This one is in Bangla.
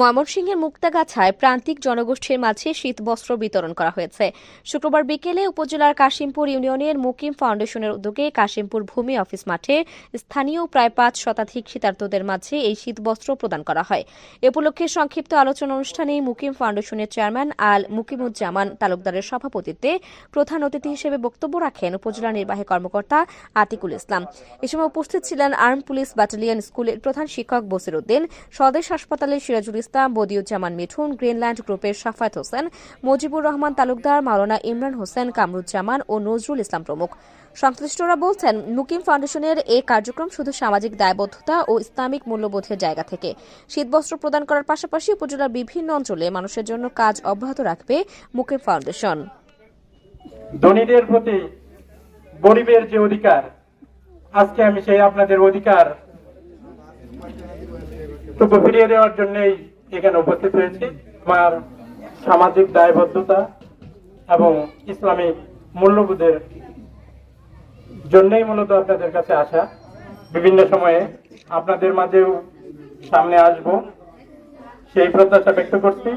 ময়মনসিংহের মুক্তাগাছায় প্রান্তিক জনগোষ্ঠীর মাঝে শীতবস্ত্র বিতরণ করা হয়েছে। শুক্রবার বিকেলে উপজেলার কাশিমপুর ইউনিয়নের মুকিম ফাউন্ডেশনের উদ্যোগে কাশিমপুর ভূমি অফিস মাঠে স্থানীয় প্রায় পাঁচ শতাধিক শীতার্তদের মাঝে এই শীতবস্ত্র প্রদান করা হয়। এ উপলক্ষে সংক্ষিপ্ত আলোচনা অনুষ্ঠানে মুকিম ফাউন্ডেশনের চেয়ারম্যান আল মুকিমুজ্জামান তালুকদারের সভাপতিত্বে প্রধান অতিথি হিসেবে বক্তব্য রাখেন উপজেলা নির্বাহী কর্মকর্তা আতিকুল ইসলাম। এ সময় উপস্থিত ছিলেন আর্ম পুলিশ ব্যাটালিয়ন স্কুলের প্রধান শিক্ষক বসির উদ্দিন, স্বদেশ হাসপাতালের সিরাজুল ইসলাম বদিউজ্জামান মিঠুন, গ্রিনল্যান্ড গ্রুপের সাফায়েত হোসেন, মুজিবুর রহমান তালুকদার, মাওলানা ইমরান হোসেন কামরুজ্জামান ও নজরুল ইসলাম প্রমুখ। সংশ্লিষ্টরা বলছেন, মুকিম ফাউন্ডেশনের এই কার্যক্রম শুধু সামাজিক দায়বদ্ধতা ও ইসলামিক মূল্যবোধের জায়গা থেকে। শীতবস্ত্র প্রদান করার পাশাপাশি উপজেলার বিভিন্ন অঞ্চলে মানুষের জন্য কাজ অব্যাহত রাখবে মুকিম ফাউন্ডেশন। ধনীদের প্রতি গরিবের যে অধিকার, আজকে আমি সেই আপনাদের অধিকার ফিরিয়ে দেওয়ার জন্যই এখানে উপস্থিত হয়েছি। আমার সামাজিক দায়বদ্ধতা এবং ইসলামিক মূল্যবোধের জন্যই মূলত আপনাদের কাছে আসা। বিভিন্ন সময়ে আপনাদের মাঝেও সামনে আসব। সেই প্রত্যাশা ব্যক্ত করছি।